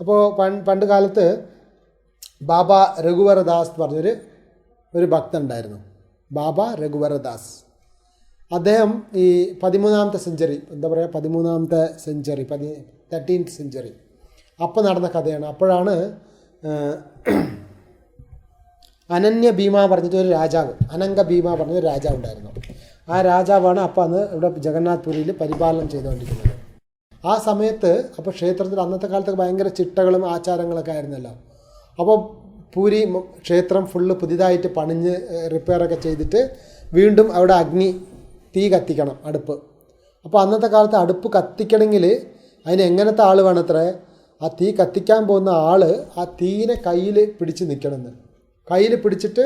അപ്പോൾ പണ്ട് കാലത്ത് ബാബ രഘുവരദാസ് എന്ന് പറഞ്ഞൊരു ഒരു ഭക്തൻ ഉണ്ടായിരുന്നു ബാബ രഘുവരദാസ്. അദ്ദേഹം ഈ പതിമൂന്നാമത്തെ സെഞ്ചുറി എന്താ പറയുക പതിമൂന്നാമത്തെ സെഞ്ചുറി പതി തേർട്ടീൻത്ത് സെഞ്ചുറി. അപ്പോൾ നടന്ന കഥയാണ്. അപ്പോഴാണ് അനന്യ ഭീമ പറഞ്ഞിട്ട് ഒരു രാജാവ് അനങ്ക ഭീമ പറഞ്ഞൊരു രാജാവ് ഉണ്ടായിരുന്നു. ആ രാജാവാണ് അപ്പോൾ അന്ന് ഇവിടെ ജഗന്നാഥ് പുരിയിൽ പരിപാലനം ചെയ്തുകൊണ്ടിരിക്കുന്നത് ആ സമയത്ത് അപ്പോൾ ക്ഷേത്രത്തിൽ അന്നത്തെ കാലത്തൊക്കെ ഭയങ്കര ചിട്ടകളും ആചാരങ്ങളൊക്കെ ആയിരുന്നല്ലോ. അപ്പോൾ പൂരി ക്ഷേത്രം ഫുള്ള് പുതിയതായിട്ട് പണിഞ്ഞ് റിപ്പയറൊക്കെ ചെയ്തിട്ട് വീണ്ടും അവിടെ അഗ്നി തീ കത്തിക്കണം അടുപ്പ്. അപ്പോൾ അന്നത്തെ കാലത്ത് അടുപ്പ് കത്തിക്കണമെങ്കിൽ അതിന് എങ്ങനത്തെ ആൾ വേണത്രേ? ആ തീ കത്തിക്കാൻ പോകുന്ന ആൾ ആ തീനെ കയ്യിൽ പിടിച്ച് നിൽക്കണമെന്ന് കയ്യിൽ പിടിച്ചിട്ട്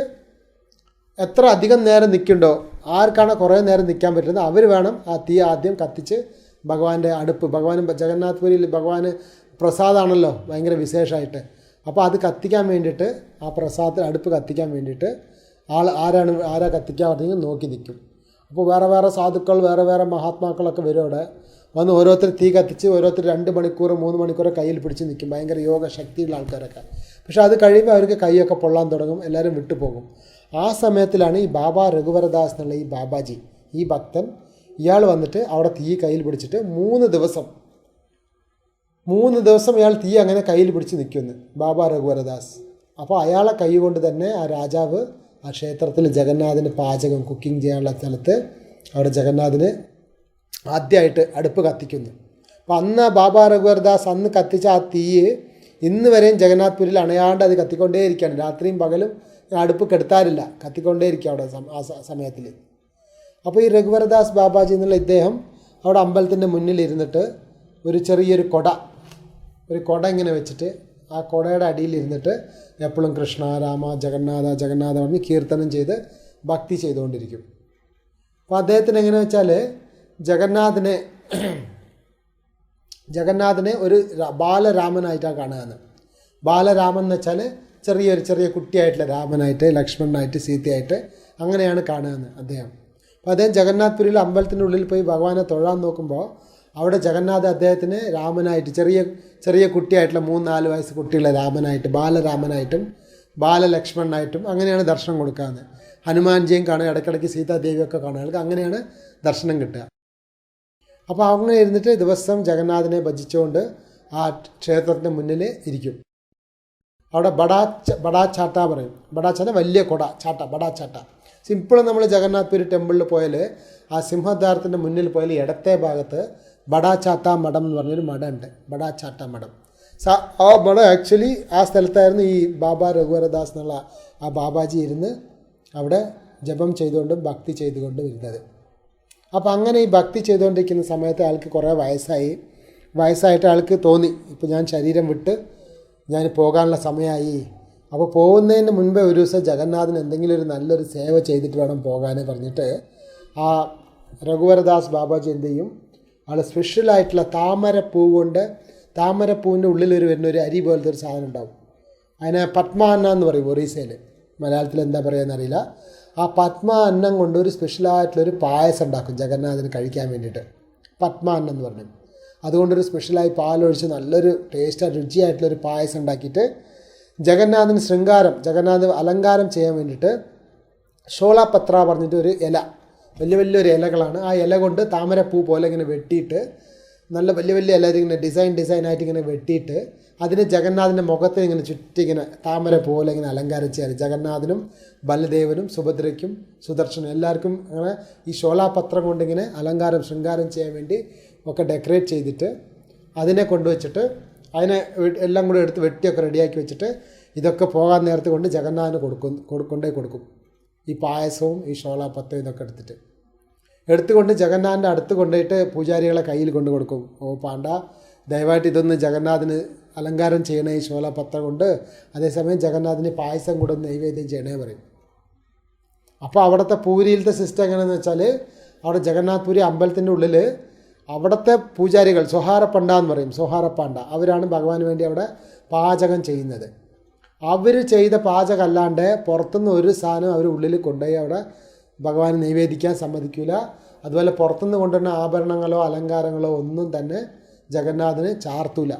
എത്ര അധികം നേരം നിൽക്കുന്നുണ്ടോ ആർക്കാണോ കുറേ നേരം നിൽക്കാൻ പറ്റുന്നത്? അവർ വേണം ആ തീ ആദ്യം കത്തിച്ച് ഭഗവാന്റെ അടുപ്പ് ഭഗവാൻ ജഗന്നാഥ്പുരിയിൽ ഭഗവാന് പ്രസാദാണല്ലോ ഭയങ്കര വിശേഷമായിട്ട് അപ്പോൾ അത് കത്തിക്കാൻ വേണ്ടിയിട്ട് ആ പ്രസാദത്തിൽ അടുപ്പ് കത്തിക്കാൻ വേണ്ടിയിട്ട് ആൾ ആരാണ് ആരാ കത്തിക്കാൻ പറഞ്ഞെങ്കിൽ നോക്കി നിൽക്കും. അപ്പോൾ വേറെ വേറെ സാധുക്കൾ വേറെ വേറെ മഹാത്മാക്കളൊക്കെ വരും അവിടെ. വന്ന് ഓരോരുത്തർ തീ കത്തിച്ച് ഓരോരുത്തർ രണ്ട് മണിക്കൂർ മൂന്ന് മണിക്കൂർ കയ്യിൽ പിടിച്ച് നിൽക്കും. ഭയങ്കര യോഗ ശക്തിയുള്ള ആൾക്കാരൊക്കെ. പക്ഷേ അത് കഴിയുമ്പോൾ അവർക്ക് കൈയൊക്കെ പൊള്ളാൻ തുടങ്ങും എല്ലാവരും വിട്ടുപോകും. ആ സമയത്തിലാണ് ഈ ബാബ രഘുവരദാസ് എന്നുള്ള ഈ ബാബാജി ഈ ഭക്തൻ ഇയാൾ വന്നിട്ട് അവിടെ തീ കയ്യിൽ പിടിച്ചിട്ട് മൂന്ന് ദിവസം മൂന്ന് ദിവസം ഇയാൾ തീ അങ്ങനെ കയ്യിൽ പിടിച്ച് നിൽക്കുന്നു ബാബ രഘുവരദാസ്. അപ്പോൾ അയാളെ കൈ കൊണ്ട് തന്നെ ആ രാജാവ് ആ ക്ഷേത്രത്തിൽ ജഗന്നാഥന് പാചകം കുക്കിംഗ് ചെയ്യാനുള്ള സ്ഥലത്ത് അവിടെ ജഗന്നാഥന് ആദ്യമായിട്ട് അടുപ്പ് കത്തിക്കുന്നു. അപ്പോൾ അന്ന് ബാബ രഘുവരദാസ് അന്ന് കത്തിച്ച ആ തീ ഇന്ന് വരെയും ജഗന്നാഥ്പുരിൽ അണയാണ്ട് അത് കത്തിക്കൊണ്ടേയിരിക്കുകയാണ്. രാത്രിയും പകലും അടുപ്പ് കെടുത്താറില്ല കത്തിക്കൊണ്ടേയിരിക്കുക അവിടെ ആ സമയത്തിൽ. അപ്പോൾ ഈ രഘുവരദാസ് ബാബാജി എന്നുള്ള ഇദ്ദേഹം അവിടെ അമ്പലത്തിന്റെ മുന്നിൽ ഇരുന്നിട്ട് ഒരു ചെറിയൊരു കൊട ഒരു കൊട ഇങ്ങനെ വെച്ചിട്ട് ആ കൊടയുടെ അടിയിൽ ഇരുന്നിട്ട് എപ്പോഴും കൃഷ്ണ രാമ ജഗന്നാഥ ജഗന്നാഥ പറഞ്ഞ് കീർത്തനം ചെയ്ത് ഭക്തി ചെയ്തുകൊണ്ടിരിക്കും. അപ്പോൾ അദ്ദേഹത്തിന് എങ്ങനെ വെച്ചാൽ ജഗന്നാഥനെ ജഗന്നാഥനെ ഒരു ബാലരാമനായിട്ടാണ് കാണുകയെന്ന് ബാലരാമൻ എന്ന് വെച്ചാൽ ചെറിയൊരു ചെറിയ കുട്ടിയായിട്ടുള്ള രാമനായിട്ട് ലക്ഷ്മണനായിട്ട് സീതയായിട്ട് അങ്ങനെയാണ് കാണുകയെന്ന് അദ്ദേഹം. അപ്പോൾ അദ്ദേഹം ജഗന്നാഥ്പുരിയിൽ ഉള്ളിൽ പോയി ഭഗവാനെ തൊഴാൻ നോക്കുമ്പോൾ അവിടെ ജഗന്നാഥ് അദ്ദേഹത്തിന് രാമനായിട്ട് ചെറിയ ചെറിയ കുട്ടിയായിട്ടുള്ള മൂന്ന് നാല് വയസ്സ് കുട്ടിയുള്ള രാമനായിട്ട് ബാലരാമനായിട്ടും ബാലലക്ഷ്മണനായിട്ടും അങ്ങനെയാണ് ദർശനം കൊടുക്കാമെന്ന് ഹനുമാൻജിയും കാണുക ഇടയ്ക്കിടയ്ക്ക് സീതാദേവിയൊക്കെ കാണുക അങ്ങനെയാണ് ദർശനം കിട്ടുക. അപ്പോൾ അങ്ങനെ ഇരുന്നിട്ട് ദിവസം ജഗന്നാഥനെ ഭജിച്ചുകൊണ്ട് ആ ക്ഷേത്രത്തിന്റെ മുന്നിൽ ഇരിക്കും. അവിടെ ബടാ ബടാ ചാട്ട പറയും. ബടാ ചാട്ട വലിയ കൊട ചാട്ട ബടാ ചാട്ട സിമ്പിൾ നമ്മൾ ജഗന്നാഥ് പുരി ടെമ്പിളിൽ പോയാൽ ആ സിംഹദ്വാരത്തിന്റെ മുന്നിൽ പോയാൽ ഇടത്തെ ഭാഗത്ത് ബടാ ചാത്ത മഠം എന്ന് പറഞ്ഞൊരു മഠം ഉണ്ട് ബടാ ചാട്ട മഠം. സ ആ മഠം ആക്ച്വലി ആ സ്ഥലത്തായിരുന്നു ഈ ബാബ രഘുവരദാസ് എന്നുള്ള ആ ബാബാജി ഇരുന്ന് അവിടെ ജപം ചെയ്തുകൊണ്ടും ഭക്തി ചെയ്തുകൊണ്ടും ഇരുന്നത്. അപ്പോൾ അങ്ങനെ ഈ ഭക്തി ചെയ്തുകൊണ്ടിരിക്കുന്ന സമയത്ത് ആൾക്ക് കുറേ വയസ്സായി. വയസ്സായിട്ട് ആൾക്ക് തോന്നി. ഇപ്പോൾ ഞാൻ ശരീരം വിട്ട് ഞാൻ പോകാനുള്ള സമയമായി. അപ്പോൾ പോകുന്നതിന് മുൻപേ ഒരു ദിവസം ജഗന്നാഥന് എന്തെങ്കിലും ഒരു നല്ലൊരു സേവ ചെയ്തിട്ട് വേണം പോകാൻ പറഞ്ഞിട്ട് ആ രഘുവരദാസ് ബാബാജി എന്ത് ചെയ്യും? ആൾ സ്പെഷ്യലായിട്ടുള്ള താമരപ്പൂ കൊണ്ട് താമരപ്പൂവിന്റെ ഉള്ളിൽ ഒരു വരുന്ന ഒരു അരി പോലത്തെ ഒരു സാധനം ഉണ്ടാവും. അതിനെ പത്മ അന്ന എന്ന് പറയും ഒറീസയിൽ മലയാളത്തിൽ എന്താ പറയുക അറിയില്ല. ആ പത്മ അന്നം കൊണ്ട് ഒരു സ്പെഷ്യലായിട്ടുള്ളൊരു പായസം ഉണ്ടാക്കും ജഗന്നാഥന് കഴിക്കാൻ വേണ്ടിയിട്ട്. പത്മ അന്നം എന്ന് പറഞ്ഞു. അതുകൊണ്ടൊരു സ്പെഷ്യലായി പാലൊഴിച്ച് നല്ലൊരു ടേസ്റ്റ് രുചിയായിട്ടുള്ളൊരു പായസം ഉണ്ടാക്കിയിട്ട് ജഗന്നാഥന് ശൃംഗാരം ജഗന്നാഥ് അലങ്കാരം ചെയ്യാൻ വേണ്ടിയിട്ട് ഷോളാപത്ര പറഞ്ഞിട്ട് ഒരു ഇല വലിയ വലിയൊരു ഇലകളാണ്. ആ ഇല കൊണ്ട് താമരപ്പൂ പോലെ ഇങ്ങനെ വെട്ടിയിട്ട് നല്ല വലിയ വലിയ ഇല ഇങ്ങനെ ഡിസൈൻ ഡിസൈൻ ആയിട്ട് ഇങ്ങനെ വെട്ടിയിട്ട് അതിന് ജഗന്നാഥിന്റെ മുഖത്തെ ഇങ്ങനെ ചുറ്റി ഇങ്ങനെ താമര പോലെ ഇങ്ങനെ അലങ്കാരം ചെയ്യാറ്. ജഗന്നാഥനും ബലദേവനും സുഭദ്രയ്ക്കും സുദർശനും എല്ലാവർക്കും അങ്ങനെ ഈ ഷോളാപത്രം കൊണ്ടിങ്ങനെ അലങ്കാരം ശൃംഗാരം ചെയ്യാൻ വേണ്ടി ഒക്കെ ഡെക്കറേറ്റ് ചെയ്തിട്ട് അതിനെ കൊണ്ടുവച്ചിട്ട് അതിനെ എല്ലാം കൂടെ എടുത്ത് വെട്ടിയൊക്കെ റെഡിയാക്കി വെച്ചിട്ട് ഇതൊക്കെ പോകാൻ നേരത്തെ കൊണ്ട് ജഗന്നാഥന് കൊടുക്കും കൊടുക്കൊണ്ടേ കൊടുക്കും. ഈ പായസവും ഈ ഷോളാപത്രവും ഇതൊക്കെ എടുത്തിട്ട്. എടുത്തുകൊണ്ട് ജഗന്നാഥന്റെ അടുത്ത് കൊണ്ടുപോയിട്ട് പൂജാരികളെ കയ്യിൽ കൊണ്ടു കൊടുക്കും. ഓ പാണ്ട ദയവായിട്ട് ഇതൊന്ന് ജഗന്നാഥന് അലങ്കാരം ചെയ്യണേ ഈ ശോളപത്രം കൊണ്ട്. അതേസമയം ജഗന്നാഥന് പായസം കൂടെ നൈവേദ്യം ചെയ്യണേ പറയും. അപ്പോൾ അവിടുത്തെ പൂരിയിലത്തെ സിസ്റ്റം എങ്ങനെയാണെന്ന് വെച്ചാൽ അവിടെ ജഗന്നാഥ് പുരി അമ്പലത്തിന്റെ ഉള്ളിൽ അവിടുത്തെ പൂജാരികൾ സൊഹാരപ്പണ്ട എന്ന് പറയും സൊഹാരപ്പാണ്ട അവരാണ് ഭഗവാന് വേണ്ടി അവിടെ പാചകം ചെയ്യുന്നത്. അവർ ചെയ്ത പാചകമല്ലാണ്ട് പുറത്തുനിന്ന് ഒരു സാധനം അവർ ഉള്ളിൽ കൊണ്ടുപോയി അവിടെ ഭഗവാൻ നിവേദിക്കാൻ സമ്മതിക്കില്ല അതുപോലെ പുറത്തുനിന്ന് കൊണ്ടുവരുന്ന ആഭരണങ്ങളോ അലങ്കാരങ്ങളോ ഒന്നും തന്നെ ജഗന്നാഥന് ചാർത്തൂല.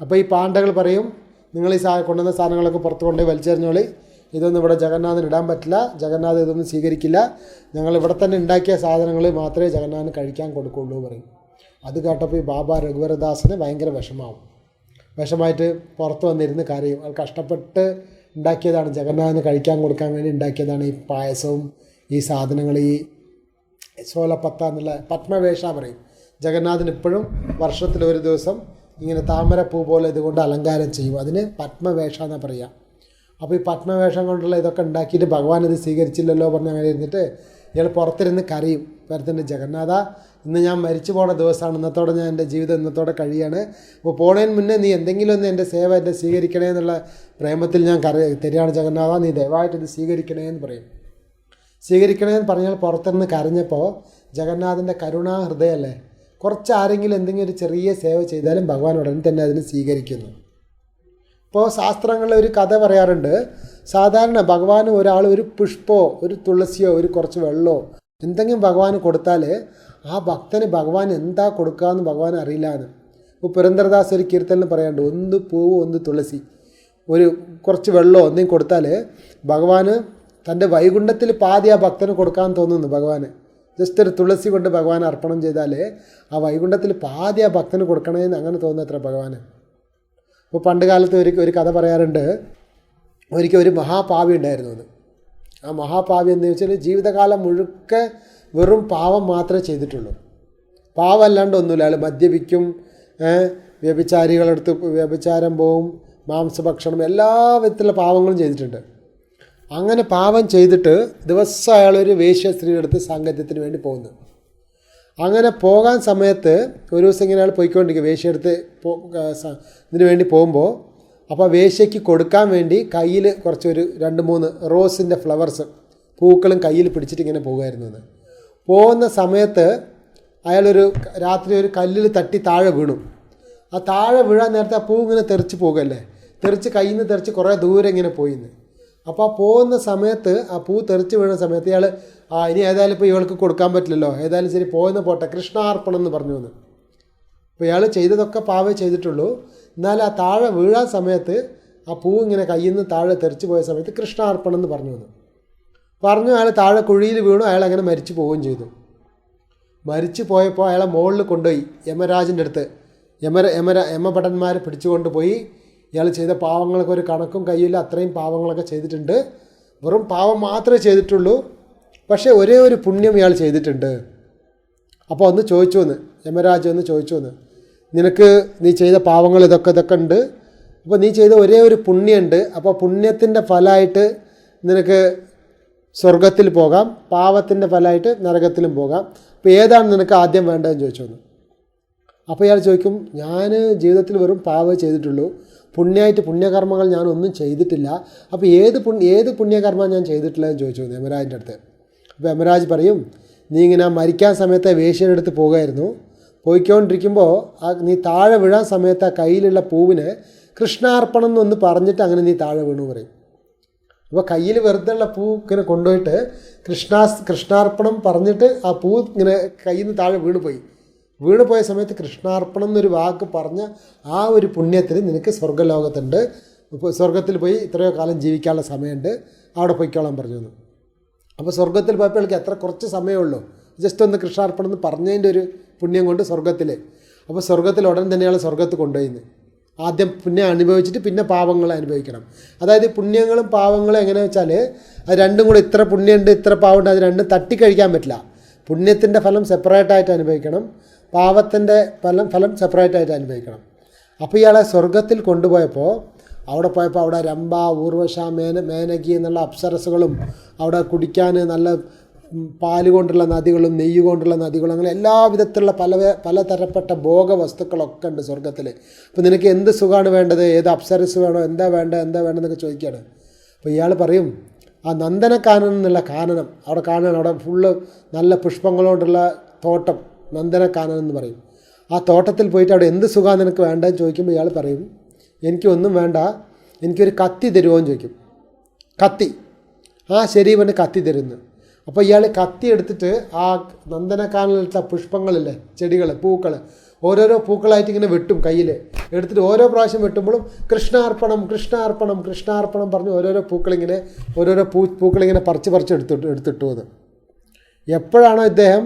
അപ്പോൾ ഈ പാണ്ഡകൾ പറയും നിങ്ങൾ ഈ സാ കൊണ്ടുവന്ന സാധനങ്ങളൊക്കെ പുറത്ത് കൊണ്ടുപോയി വലിച്ചെറിഞ്ഞോളി. ഇതൊന്നും ഇവിടെ ജഗന്നാഥന് ഇടാൻ പറ്റില്ല. ജഗന്നാഥ് ഇതൊന്നും സ്വീകരിക്കില്ല. ഞങ്ങൾ ഇവിടെ തന്നെ ഉണ്ടാക്കിയ സാധനങ്ങൾ മാത്രമേ ജഗന്നാഥന് കഴിക്കാൻ കൊടുക്കുള്ളൂ പറയും. അത് കേട്ടപ്പോൾ ഈ ബാബ രഘുവരദാസിന് ഭയങ്കര വിഷമാവും വിഷമായിട്ട് പുറത്ത് വന്നിരുന്ന് കരയും. അത് കഷ്ടപ്പെട്ട് ഉണ്ടാക്കിയതാണ്. ജഗന്നാഥന് കഴിക്കാൻ കൊടുക്കാൻ വേണ്ടി ഉണ്ടാക്കിയതാണ് ഈ പായസവും ഈ സാധനങ്ങൾ ഈ സോലപ്പത്ത എന്നുള്ള പത്മവേഷ പറയും. ജഗന്നാഥൻ ഇപ്പോഴും വർഷത്തിൽ ഒരു ദിവസം ഇങ്ങനെ താമരപ്പൂ പോലെ ഇതുകൊണ്ട് അലങ്കാരം ചെയ്യും. അതിന് പത്മവേഷ എന്നാണ് പറയുക. അപ്പോൾ ഈ പത്മവേഷം കൊണ്ടുള്ള ഇതൊക്കെ ഉണ്ടാക്കിയിട്ട് ഭഗവാൻ ഇത് സ്വീകരിച്ചില്ലല്ലോ പറഞ്ഞ് അങ്ങനെ ഇരുന്നിട്ട് ഇയാൾ പുറത്തിരുന്ന് കരയും. പരത്തിന്റെ ജഗന്നാഥ ഇന്ന് ഞാൻ മരിച്ചു പോണ ദിവസമാണ്. ഇന്നത്തോടെ ഞാൻ എന്റെ ജീവിതം ഇന്നത്തോടെ കഴിയാണ്. അപ്പോൾ പോണതിന് മുന്നേ നീ എന്തെങ്കിലും ഒന്ന് എന്റെ സേവ എന്നെ സ്വീകരിക്കണേ എന്നുള്ള പ്രേമത്തിൽ ഞാൻ കര തരികയാണ് ജഗന്നാഥ. നീ ദയവായിട്ട് ഇത് സ്വീകരിക്കണേ എന്ന് പറയും. സ്വീകരിക്കണേ എന്ന് പറഞ്ഞാൽ പുറത്തിരുന്ന് കരഞ്ഞപ്പോൾ ജഗന്നാഥന്റെ കരുണാ ഹൃദയമല്ലേ കുറച്ച് ആരെങ്കിലും എന്തെങ്കിലും ഒരു ചെറിയ സേവ ചെയ്താലും ഭഗവാൻ ഉടനെ തന്നെ അതിന് സ്വീകരിക്കുന്നു. ഇപ്പോൾ ശാസ്ത്രങ്ങളിൽ ഒരു കഥ പറയാറുണ്ട്. സാധാരണ ഭഗവാന് ഒരാൾ ഒരു പുഷ്പോ ഒരു തുളസിയോ ഒരു കുറച്ച് വെള്ളമോ എന്തെങ്കിലും ഭഗവാന് കൊടുത്താൽ ആ ഭക്തന് ഭഗവാൻ എന്താ കൊടുക്കാമെന്ന് ഭഗവാൻ അറിയില്ല എന്ന് ഇപ്പോൾ പുരന്ദരദാസ് ഒരു കീർത്തനം പറയാണ്ട് ഒന്ന് പൂവ് ഒന്ന് തുളസി. ഒരു കുറച്ച് വെള്ളമോ എന്തെങ്കിലും കൊടുത്താൽ ഭഗവാന് തന്റെ വൈകുണ്ഠത്തിൽ പാതി ആ ഭക്തന് കൊടുക്കാൻ തോന്നുന്നു ഭഗവാന്. ജസ്റ്റ് ഒരു തുളസി കൊണ്ട് ഭഗവാൻ അർപ്പണം ചെയ്താൽ ആ വൈകുണ്ഠത്തിൽ പാതി ആ ഭക്തന് കൊടുക്കണമെന്ന് അങ്ങനെ തോന്നുന്നത്ര ഭഗവാന്. ഇപ്പോൾ പണ്ട് കാലത്ത് ഒരു ഒരു കഥ പറയാറുണ്ട് ഒരിക്കൽ ഒരു മഹാപാവി ഉണ്ടായിരുന്നു അത്. ആ മഹാപാവി എന്ന് വെച്ചാൽ ജീവിതകാലം മുഴുക്കെ വെറും പാവം മാത്രമേ ചെയ്തിട്ടുള്ളൂ. പാവം അല്ലാണ്ട് ഒന്നുമില്ല. അയാൾ മദ്യപിക്കും വ്യഭിചാരികളെടുത്ത് വ്യഭിചാരം പോവും മാംസഭക്ഷണം എല്ലാ വിധത്തിലുള്ള പാവങ്ങളും ചെയ്തിട്ടുണ്ട്. അങ്ങനെ പാവം ചെയ്തിട്ട് ദിവസം അയാളൊരു വേശ്യ സ്ത്രീയുടെ അടുത്ത് സാങ്കത്യത്തിന് വേണ്ടി പോകുന്നു. അങ്ങനെ പോകാൻ സമയത്ത് ഒരു ദിവസം ഇങ്ങനെ അയാൾ പോയിക്കൊണ്ടിരിക്കുക വേശ്യയെടുത്ത് പോ ഇതിന് വേണ്ടി പോകുമ്പോൾ അപ്പോൾ വേശ്യയ്ക്ക് കൊടുക്കാൻ വേണ്ടി കയ്യിൽ കുറച്ചൊരു രണ്ട് മൂന്ന് റോസിന്റെ ഫ്ലവർസ് പൂക്കളും കയ്യിൽ പിടിച്ചിട്ട് ഇങ്ങനെ പോകുമായിരുന്നു എന്ന്. പോകുന്ന സമയത്ത് അയാളൊരു രാത്രി ഒരു കല്ലിൽ തട്ടി താഴെ വീണു. ആ താഴെ വീഴാൻ നേരത്തെ ആ പൂ ഇങ്ങനെ തെറിച്ച് പോകല്ലേ തെറിച്ച് കയ്യിൽ നിന്ന് തെറിച്ച് കുറേ ദൂരെ ഇങ്ങനെ പോയിന്ന് അപ്പോൾ ആ പോകുന്ന സമയത്ത് ആ പൂ തെറിച്ച് വീണ സമയത്ത് ഇയാൾ ആ ഇനി ഏതായാലും ഇപ്പോൾ ഇവൾക്ക് കൊടുക്കാൻ പറ്റില്ലല്ലോ. ഏതായാലും ശരി പോയെന്ന് പോട്ടെ. കൃഷ്ണാർപ്പണം എന്ന് പറഞ്ഞു വന്ന് അപ്പോൾ ഇയാൾ ചെയ്തതൊക്കെ പാവേ ചെയ്തിട്ടുള്ളൂ. എന്നാൽ ആ താഴെ വീഴാൻ സമയത്ത് ആ പൂ ഇങ്ങനെ കയ്യിൽ നിന്ന് താഴെ തെറിച്ച് പോയ സമയത്ത് കൃഷ്ണാർപ്പണം എന്ന് പറഞ്ഞു വന്നു. പറഞ്ഞു അയാൾ താഴെ കുഴിയിൽ വീണു അയാൾ അങ്ങനെ മരിച്ചു പോവുകയും ചെയ്തു. മരിച്ചു പോയപ്പോൾ അയാളെ മുകളിൽ കൊണ്ടുപോയി യമരാജന്റെ അടുത്ത്. യമര യമര യമഭടന്മാരെ പിടിച്ചുകൊണ്ട് പോയി. ഇയാൾ ചെയ്ത പാവങ്ങൾക്ക് ഒരു കണക്കും കയ്യില്ല അത്രയും പാവങ്ങളൊക്കെ ചെയ്തിട്ടുണ്ട്. വെറും പാവം മാത്രമേ ചെയ്തിട്ടുള്ളൂ. പക്ഷേ ഒരേ ഒരു പുണ്യം ഇയാൾ ചെയ്തിട്ടുണ്ട്. അപ്പോൾ ഒന്ന് ചോദിച്ചു വന്ന് യമരാജ് ഒന്ന് ചോദിച്ചു വന്ന് നിനക്ക് നീ ചെയ്ത പാവങ്ങൾ ഇതൊക്കെ ഇതൊക്കെ ഉണ്ട്. അപ്പോൾ നീ ചെയ്ത ഒരേ ഒരു പുണ്യമുണ്ട് അപ്പോൾ പുണ്യത്തിന്റെ ഫലമായിട്ട് നിനക്ക് സ്വർഗത്തിൽ പോകാം. പാവത്തിന്റെ ഫലമായിട്ട് നരകത്തിലും പോകാം. അപ്പോൾ ഏതാണ് നിനക്ക് ആദ്യം വേണ്ടതെന്ന് ചോദിച്ചു അപ്പോൾ ഇയാൾ ചോദിക്കും ഞാൻ ജീവിതത്തിൽ വെറും പാവേ ചെയ്തിട്ടുള്ളൂ. പുണ്യമായിട്ട് പുണ്യകർമ്മങ്ങൾ ഞാൻ ഒന്നും ചെയ്തിട്ടില്ല. അപ്പോൾ ഏത് പുണ്യ ഏത് പുണ്യകർമ്മം ഞാൻ ചെയ്തിട്ടില്ല? എന്ന് ചോദിച്ചു യമരാജിന്റെ അടുത്ത്. അപ്പോൾ യമരാജ് പറയും നീ ഇങ്ങനെ മരിക്കാൻ സമയത്തെ വേശ്യയുടെ അടുത്ത് പോകുമായിരുന്നു പോയിക്കൊണ്ടിരിക്കുമ്പോൾ ആ നീ താഴെ വീഴാൻ സമയത്ത് ആ കയ്യിലുള്ള പൂവിന് കൃഷ്ണാർപ്പണം എന്നൊന്ന് പറഞ്ഞിട്ട് അങ്ങനെ നീ താഴെ വീണു പറയും. അപ്പോൾ കയ്യിൽ വെറുതെ ഉള്ള പൂ ഇങ്ങനെ കൊണ്ടുപോയിട്ട് കൃഷ്ണാ കൃഷ്ണാർപ്പണം പറഞ്ഞിട്ട് ആ പൂ ഇങ്ങനെ കയ്യിൽ നിന്ന് താഴെ വീണ് പോയി വീണ് പോയ സമയത്ത് കൃഷ്ണാർപ്പണം എന്നൊരു വാക്ക് പറഞ്ഞ ആ ഒരു പുണ്യത്തിന് നിനക്ക് സ്വർഗലോകത്തുണ്ട് സ്വർഗത്തിൽ പോയി ഇത്രയോ കാലം ജീവിക്കാനുള്ള സമയമുണ്ട്. അവിടെ പോയിക്കോളാൻ പറഞ്ഞു. അപ്പോൾ സ്വർഗത്തിൽ പോയപ്പോൾ എത്ര കുറച്ച് സമയമുള്ളൂ. ജസ്റ്റ് ഒന്ന് കൃഷ്ണാർപ്പണം എന്ന് പറഞ്ഞതിന്റെ ഒരു പുണ്യം കൊണ്ട് സ്വർഗത്തിൽ അപ്പോൾ സ്വർഗത്തിൽ ഉടൻ തന്നെയാണ് സ്വർഗത്ത് കൊണ്ടുപോയിന്ന്. ആദ്യം പുണ്യം അനുഭവിച്ചിട്ട് പിന്നെ പാവങ്ങൾ അനുഭവിക്കണം. അതായത് പുണ്യങ്ങളും പാപങ്ങളും എങ്ങനെ വെച്ചാൽ അത് രണ്ടും കൂടെ ഇത്ര പുണ്യമുണ്ട് ഇത്ര പാവമുണ്ട് അത് രണ്ടും തട്ടിക്കഴിക്കാൻ പറ്റില്ല. പുണ്യത്തിന്റെ ഫലം സെപ്പറേറ്റായിട്ട് അനുഭവിക്കണം. പാവത്തിന്റെ ഫലം ഫലം സെപ്പറേറ്റായിട്ട് അനുഭവിക്കണം. അപ്പോൾ ഇയാളെ സ്വർഗത്തിൽ കൊണ്ടുപോയപ്പോൾ അവിടെ പോയപ്പോൾ അവിടെ രംഭ ഊർവശ മേന മേനകി എന്നുള്ള അപ്സരസുകളും അവിടെ കുടിക്കാൻ നല്ല പാൽ കൊണ്ടുള്ള നദികളും നെയ്യ് കൊണ്ടുള്ള നദികളും അങ്ങനെ എല്ലാ വിധത്തിലുള്ള പല പലതരപ്പെട്ട ഭോഗ വസ്തുക്കളൊക്കെ ഉണ്ട് സ്വർഗത്തിൽ അപ്പോൾ നിനക്ക് എന്ത് സുഖമാണ് വേണ്ടത്? ഏത് അപ്സരസ് വേണോ? എന്താ വേണ്ട? എന്താ വേണ്ടതെന്നൊക്കെ ചോദിക്കുകയാണ്. അപ്പോൾ ഇയാൾ പറയും ആ നന്ദനക്കാനൻ എന്നുള്ള കാനനം അവിടെ കാണാൻ അവിടെ ഫുള്ള് നല്ല പുഷ്പങ്ങളോടുള്ള തോട്ടം നന്ദനക്കാനൻ എന്ന് പറയും. ആ തോട്ടത്തിൽ പോയിട്ട് അവിടെ എന്ത് സുഖമാണ് നിനക്ക് വേണ്ടതെന്ന് ചോദിക്കുമ്പോൾ ഇയാൾ പറയും എനിക്കൊന്നും വേണ്ട എനിക്കൊരു കത്തി തരുമോ എന്ന് ചോദിക്കും. കത്തി. ആ ശരി കത്തി തരുന്നു. അപ്പോൾ ഇയാൾ കത്തി എടുത്തിട്ട് ആ നന്ദനക്കാനിലിട്ട പുഷ്പങ്ങളില്ലേ ചെടികൾ പൂക്കൾ ഓരോരോ പൂക്കളായിട്ട് ഇങ്ങനെ വെട്ടും കയ്യിൽ എടുത്തിട്ട് ഓരോ പ്രാവശ്യം വെട്ടുമ്പോഴും കൃഷ്ണാർപ്പണം കൃഷ്ണാർപ്പണം കൃഷ്ണാർപ്പണം പറഞ്ഞ് ഓരോരോ പൂക്കളിങ്ങനെ ഓരോരോ പൂ പൂക്കളിങ്ങനെ പറിച്ച് പറിച്ച് എടുത്തിട്ട് എടുത്തിട്ടു അത്. എപ്പോഴാണോ ഇദ്ദേഹം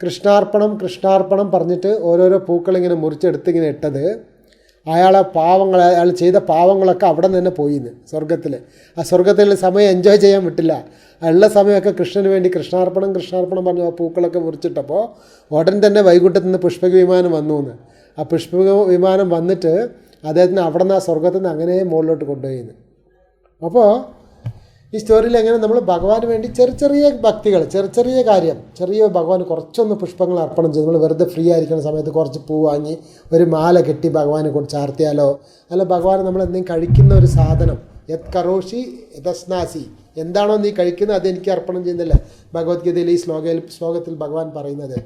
കൃഷ്ണാർപ്പണം കൃഷ്ണാർപ്പണം പറഞ്ഞിട്ട് ഓരോരോ പൂക്കളിങ്ങനെ മുറിച്ചെടുത്ത് ഇങ്ങനെ ഇട്ടത് അയാളെ പാവങ്ങൾ അയാൾ ചെയ്ത പാവങ്ങളൊക്കെ അവിടെ നിന്ന് തന്നെ പോയിന്ന് സ്വർഗത്തിൽ ആ സ്വർഗത്തിൽ സമയം എൻജോയ് ചെയ്യാൻ വിട്ടില്ല. ഉള്ള സമയമൊക്കെ കൃഷ്ണന് വേണ്ടി കൃഷ്ണാർപ്പണം കൃഷ്ണാർപ്പണം പറഞ്ഞു ആ പൂക്കളൊക്കെ മുറിച്ചിട്ടപ്പോൾ ഉടൻ തന്നെ വൈകുട്ടത്തു നിന്ന് പുഷ്പക വിമാനം വന്നു എന്ന് ആ പുഷ്പക വിമാനം വന്നിട്ട് അദ്ദേഹത്തിന് അവിടെ നിന്ന് ആ സ്വർഗത്തിൽ നിന്ന് അങ്ങനെ മുകളിലോട്ട് കൊണ്ടുപോയിന്ന്. അപ്പോൾ ഈ സ്റ്റോറിയിൽ എങ്ങനെ നമ്മൾ ഭഗവാന് വേണ്ടി ചെറിയ ചെറിയ ഭക്തികൾ ചെറിയ ചെറിയ കാര്യം ചെറിയ ഭഗവാന് കുറച്ചൊന്ന് പുഷ്പങ്ങൾ അർപ്പണം ചെയ്ത് നമ്മൾ വെറുതെ ഫ്രീ ആയിരിക്കുന്ന സമയത്ത് കുറച്ച് പൂ വാങ്ങി ഒരു മാല കെട്ടി ഭഗവാനെ കൊണ്ട് ചാർത്തിയാലോ? അല്ല ഭഗവാൻ നമ്മൾ എന്തെങ്കിലും കഴിക്കുന്ന ഒരു സാധനം യത് കറോഷി യഥസ്നാസി എന്താണോ നീ കഴിക്കുന്നത് അത് എനിക്ക് അർപ്പണം ചെയ്യുന്നില്ല. ഭഗവത്ഗീതയിൽ ഈ ശ്ലോകയിൽ ശ്ലോകത്തിൽ ഭഗവാൻ പറയുന്നത്.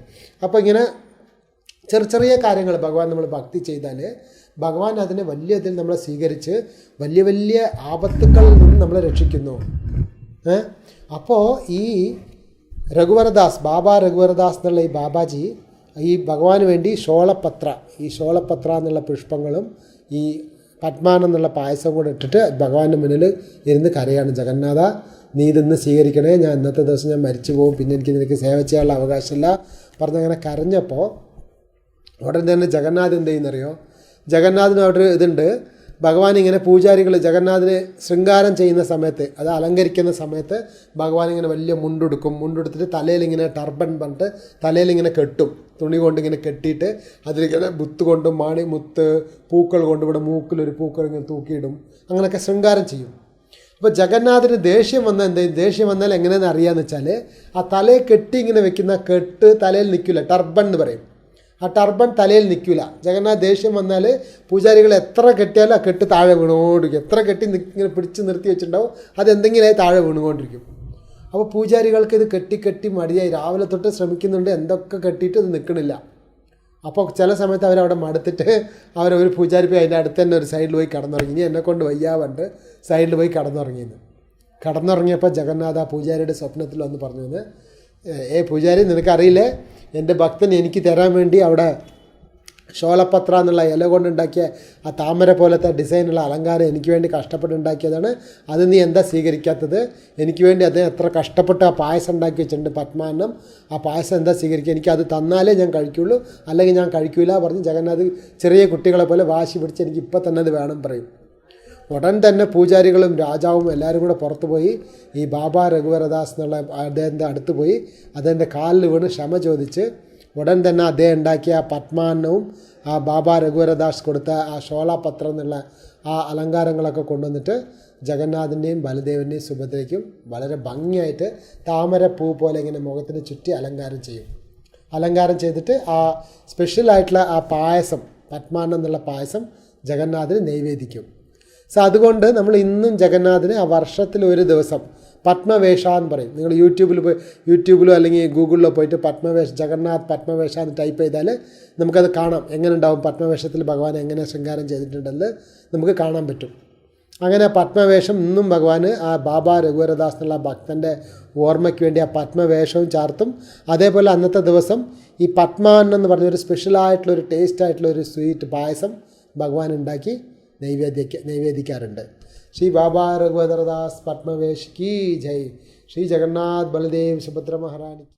അപ്പോൾ ഇങ്ങനെ ചെറിയ ചെറിയ കാര്യങ്ങൾ ഭഗവാൻ നമ്മൾ ഭക്തി ചെയ്താൽ ഭഗവാൻ അതിനെ വലിയ ഇതിൽ നമ്മളെ സ്വീകരിച്ച് വലിയ വലിയ ആപത്തുക്കളിൽ നിന്ന് നമ്മളെ രക്ഷിക്കുന്നു. അപ്പോൾ ഈ രഘുവരദാസ് ബാബ രഘുവരദാസ് എന്നുള്ള ഈ ബാബാജി ഈ ഭഗവാന് വേണ്ടി ഷോളപത്ര ഈ ഷോളപത്ര എന്നുള്ള പുഷ്പങ്ങളും ഈ പത്മാനം എന്നുള്ള പായസം കൂടെ ഇട്ടിട്ട് ഭഗവാന്റെ മുന്നിൽ ഇരുന്ന് കരയാണ്. ജഗന്നാഥ നീ ഇതൊന്ന് സ്വീകരിക്കണേ. ഞാൻ ഇന്നത്തെ ദിവസം ഞാൻ മരിച്ചു പോകും. പിന്നെ എനിക്ക് നിനക്ക് സേവ ചെയ്യാനുള്ള അവകാശമില്ല. പറഞ്ഞങ്ങനെ കരഞ്ഞപ്പോൾ ഉടൻ തന്നെ ജഗന്നാഥ് എന്ത് ചെയ്യുന്നറിയോ? ജഗന്നാഥിന് അവിടെ ഒരു ഇതുണ്ട്. ഭഗവാൻ ഇങ്ങനെ പൂജാരികൾ ജഗന്നാഥിനെ ശൃംഗാരം ചെയ്യുന്ന സമയത്ത് അത് അലങ്കരിക്കുന്ന സമയത്ത് ഭഗവാൻ ഇങ്ങനെ വലിയ മുണ്ടെടുക്കും. മുണ്ടെടുത്തിട്ട് തലയിൽ ഇങ്ങനെ ടർബൻ പറഞ്ഞിട്ട് തലയിൽ ഇങ്ങനെ കെട്ടും. തുണി കൊണ്ട് ഇങ്ങനെ കെട്ടിയിട്ട് അതിലിങ്ങനെ മുത്ത് കൊണ്ടും മാണി മുത്ത് പൂക്കൾ കൊണ്ട് ഇവിടെ മൂക്കിലൊരു പൂക്കൾ ഇങ്ങനെ തൂക്കിയിടും. അങ്ങനെയൊക്കെ ശൃംഗാരം ചെയ്യും. അപ്പോൾ ജഗന്നാഥന് ദേഷ്യം വന്നാൽ എന്ത്? ചെയ്യും? ദേഷ്യം വന്നാൽ എങ്ങനെയെന്ന് അറിയാമെന്ന് വെച്ചാൽ ആ തലയെ കെട്ടി ഇങ്ങനെ വെക്കുന്ന കെട്ട് തലയിൽ നിൽക്കില്ല ടർബൺ എന്ന് പറയും. ആ ടർബൻ തലയിൽ നിൽക്കില്ല ജഗന്നാഥ് ദേഷ്യം വന്നാൽ പൂജാരികൾ എത്ര കെട്ടിയാലും ആ കെട്ട് താഴെ വീണുകൊണ്ടിരിക്കും. എത്ര കെട്ടി ഇങ്ങനെ പിടിച്ച് നിർത്തി വെച്ചിട്ടുണ്ടാവും അത് എന്തെങ്കിലും താഴെ വീണുകൊണ്ടിരിക്കും. അപ്പോൾ പൂജാരികൾക്ക് ഇത് കെട്ടി കെട്ടി മടിയായി. രാവിലെ തൊട്ട് ശ്രമിക്കുന്നുണ്ട് എന്തൊക്കെ കെട്ടിയിട്ട് ഇത് നിൽക്കണില്ല അപ്പോൾ ചില സമയത്ത് അവരവിടെ മടുത്തിട്ട് അവരൊരു പൂജാരി പോയി അതിന്റെ അടുത്ത് തന്നെ ഒരു സൈഡിൽ പോയി കടന്നുറങ്ങി. ഇനി എന്നെ കൊണ്ട് വയ്യാവണ്ട് സൈഡിൽ പോയി കടന്നുറങ്ങിയെന്ന്. കടന്നുറങ്ങിയപ്പോൾ ജഗന്നാഥ ആ പൂജാരിയുടെ സ്വപ്നത്തിൽ വന്ന് പറഞ്ഞു എന്ന് ഏ പൂജാരി നിനക്കറിയില്ലേ? എന്റെ ഭക്തൻ എനിക്ക് തരാൻ വേണ്ടി അവിടെ ഷോളപ്പത്ര എന്നുള്ള ഇല കൊണ്ടുണ്ടാക്കിയ ആ താമര പോലത്തെ ഡിസൈനുള്ള അലങ്കാരം എനിക്ക് വേണ്ടി കഷ്ടപ്പെട്ട് ഉണ്ടാക്കിയതാണ് അത് നീ എന്താ സ്വീകരിക്കാത്തത്? എനിക്ക് വേണ്ടി അദ്ദേഹം എത്ര കഷ്ടപ്പെട്ട് ആ പായസം ഉണ്ടാക്കി വെച്ചിട്ടുണ്ട് പത്മാനം ആ പായസം എന്താ സ്വീകരിക്കുക? എനിക്ക് അത് തന്നാലേ ഞാൻ കഴിക്കുള്ളൂ. അല്ലെങ്കിൽ ഞാൻ കഴിക്കൂല പറഞ്ഞ് ജഗന്നാഥ് ചെറിയ കുട്ടികളെ പോലെ വാശി പിടിച്ച് എനിക്ക് ഇപ്പം തന്നെ അത് വേണം പറയും. ഉടൻ തന്നെ പൂജാരികളും രാജാവും എല്ലാവരും കൂടെ പുറത്തു പോയി. ഈ ബാബ രഘുവരദാസ് എന്നുള്ള അദ്ദേഹത്തിന്റെ അടുത്ത് പോയി. അദ്ദേഹത്തിന്റെ കാലിൽ വീണ് ക്ഷമ ചോദിച്ച് ഉടൻ തന്നെ അദ്ദേഹം ഉണ്ടാക്കിയ പത്മാന്നവും ആ ബാബ രഘുവരദാസ് കൊടുത്ത ആ ഷോളാപത്രം എന്നുള്ള ആ അലങ്കാരങ്ങളൊക്കെ കൊണ്ടുവന്നിട്ട് ജഗന്നാഥന്റെയും ബലദേവന്റെയും സുഭദ്രയ്ക്കും വളരെ ഭംഗിയായിട്ട് താമര പൂ പോലെ ഇങ്ങനെ മുഖത്തിന് ചുറ്റി അലങ്കാരം ചെയ്യും. അലങ്കാരം ചെയ്തിട്ട് ആ സ്പെഷ്യലായിട്ടുള്ള ആ പായസം പത്മാനം എന്നുള്ള പായസം ജഗന്നാഥന് നൈവേദിക്കും സോ അതുകൊണ്ട് നമ്മൾ ഇന്നും ജഗന്നാഥന് ആ വർഷത്തിൽ ഒരു ദിവസം പത്മവേഷ എന്ന് പറയും. നിങ്ങൾ യൂട്യൂബിൽ പോയി യൂട്യൂബിലോ അല്ലെങ്കിൽ ഗൂഗിളിലോ പോയിട്ട് പത്മവേഷ ജഗന്നാഥ് പത്മവേഷ എന്ന് ടൈപ്പ് ചെയ്താൽ നമുക്കത് കാണാം. എങ്ങനെ ഉണ്ടാവും? പത്മവേഷത്തിൽ ഭഗവാൻ എങ്ങനെ ശൃംഗാരം ചെയ്തിട്ടുണ്ടെന്ന് നമുക്ക് കാണാൻ പറ്റും. അങ്ങനെ പത്മവേഷം ഇന്നും ഭഗവാൻ ആ ബാബ രഘുവരദാസ് എന്നുള്ള ഭക്തന്റെ ഓർമ്മയ്ക്ക് വേണ്ടി ആ പത്മവേഷവും ചാർത്തും. അതേപോലെ അന്നത്തെ ദിവസം ഈ പത്മാൻ എന്ന് പറഞ്ഞൊരു സ്പെഷ്യലായിട്ടുള്ളൊരു ടേസ്റ്റ് ആയിട്ടുള്ള ഒരു സ്വീറ്റ് പായസം ഭഗവാൻ ഉണ്ടാക്കി. നൈവേദ്യക്ക് നൈവേദിക്കാറുണ്ട് ശ്രീ ബാബ രഘുവരദാസ് പത്മവേഷ് കി ജയ്. ശ്രീ ജഗന്നാഥ് ബലദേവ് സുഭദ്ര മഹാറാണി